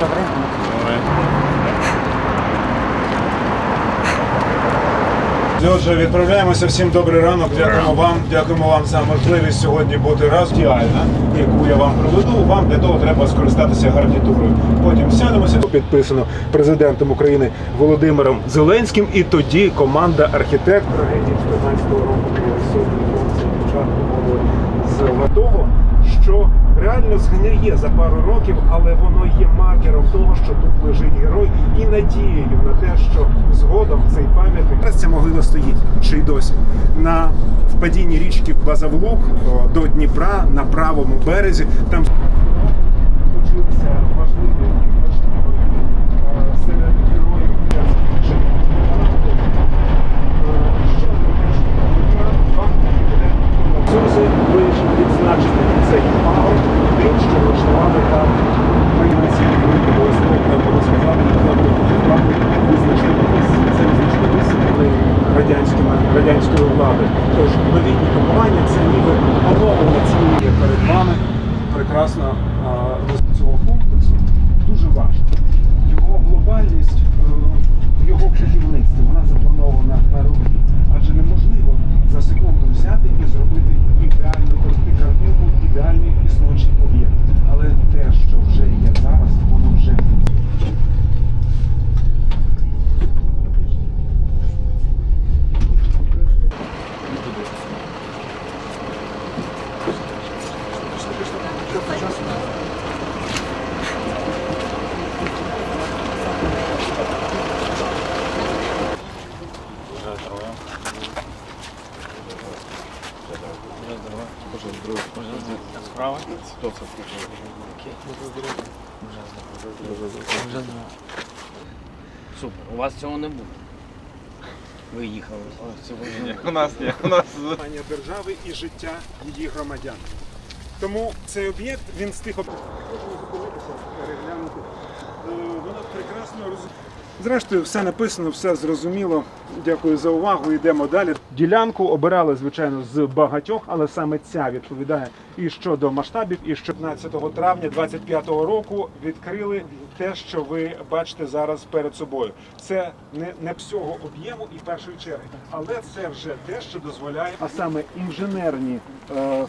Добре. Отже, відправляємося. Всім добрий ранок. Дякуємо вам. Дякуємо вам за можливість сьогодні бути раз діальна, яку я вам проведу. Вам для того треба скористатися гарнітурою. Потім сядемося. Підписано президентом України Володимиром Зеленським. І тоді команда архітектора трагедії 14 року сотні початку було з того, що реально згниє за пару років, але воно є маркером того, що тут лежить герой, і надією на те, що згодом цей пам'ятник ця могила стоїть ще й досі на впадінні річки Базавлук до Дніпра на правому березі. Там точилися Справа? Супер. У вас цього не буде. Ви їхали. У нас ні, у нас Питання держави і життя її громадян. Тому цей об'єкт він з тих об- Можна зупинитися, переглянути. Е, Воно прекрасно роз... Зрештою, все написано, все зрозуміло. Дякую за увагу. Йдемо далі. Ділянку обирали, звичайно, з багатьох, але саме ця відповідає і щодо масштабів, і що 15 травня 25-го року відкрили те, що ви бачите зараз перед собою. Це не, не всього об'єму і першої черги, але це вже те, що дозволяє, а саме інженерні, е,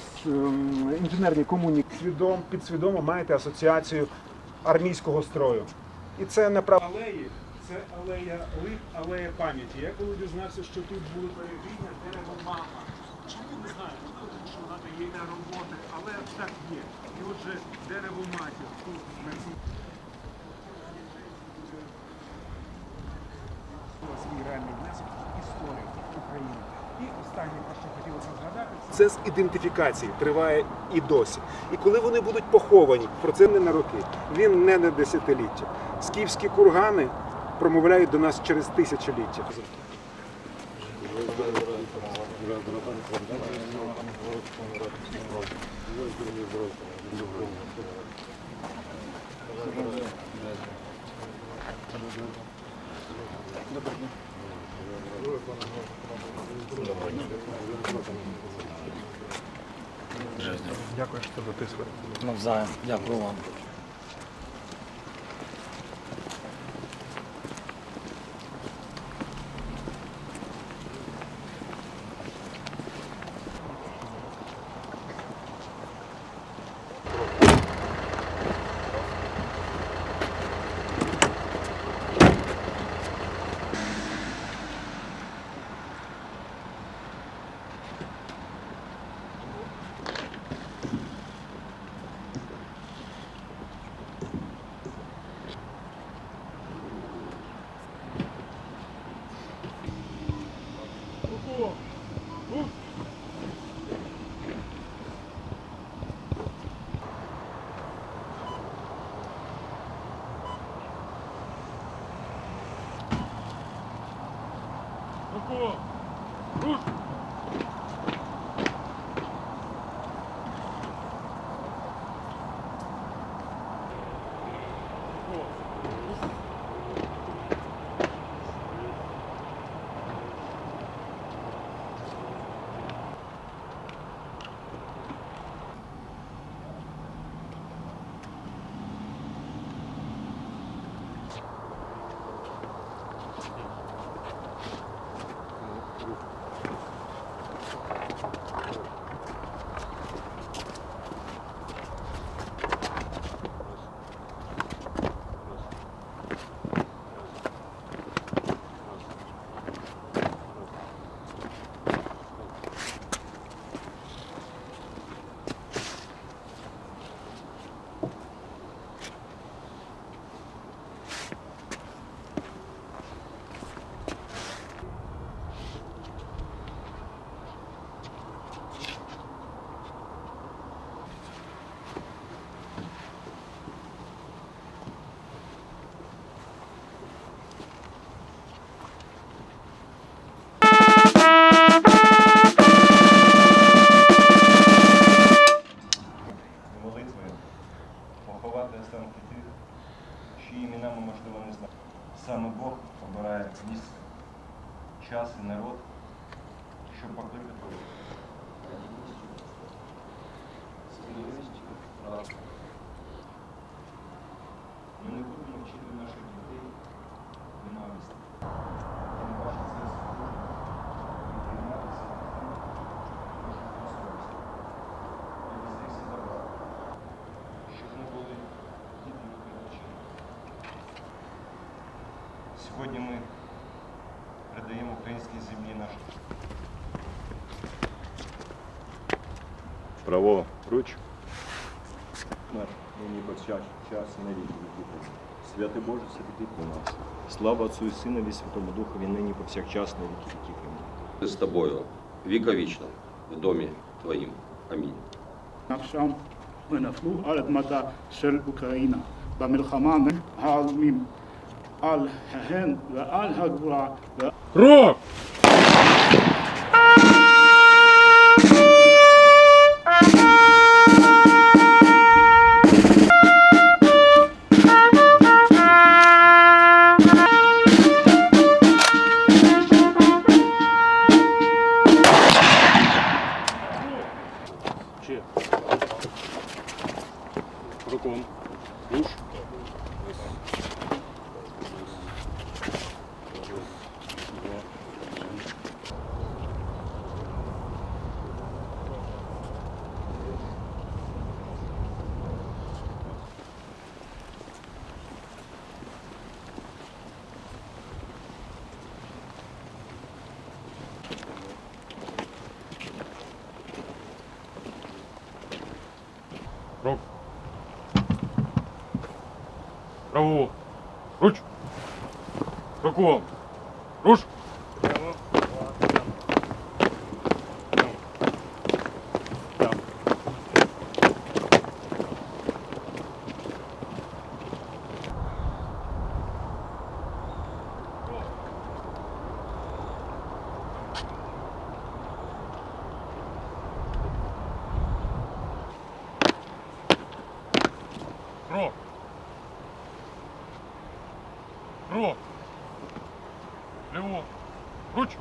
інженерні комуні свідом, підсвідомо маєте асоціацію армійського строю. І це направ алеї, це алея лип, алея пам'яті. Я коли дізнався, що тут були перевірення дерево мама. Чому не знаю? Можливо, тому що вона є на роботи, але так є. І отже, дерево матір тут на цій реальний внесок в України. І останнє, про що хотілося згадати, це з ідентифікації триває і досі. І коли вони будуть поховані, про це не на роки, він не на десятиліття. Скіфські кургани промовляють до нас через тисячоліття. Дякую, що дотисли. Навзаєм. Дякую вам. Богу! Саме Бог обирає місце, час і народ, щоб покликати. Справді. Сьогодні ми передаємо українській землі наш Праворуч. Наш нині повсякчас час і на віки віків. Святи Боже, святи у нас. Слава Отцу і Синові, і Святому Духові, нині повсякчас на віки віків. Амінь. з тобою віковічно в домі твоїм. Амінь. נפשם ונפלו על אדמתה של אוקראינה במלחמה העלומים al-Hen ve al-Hakura ve Ruh! Рук. Право. Руч. Руком. Руш. Good.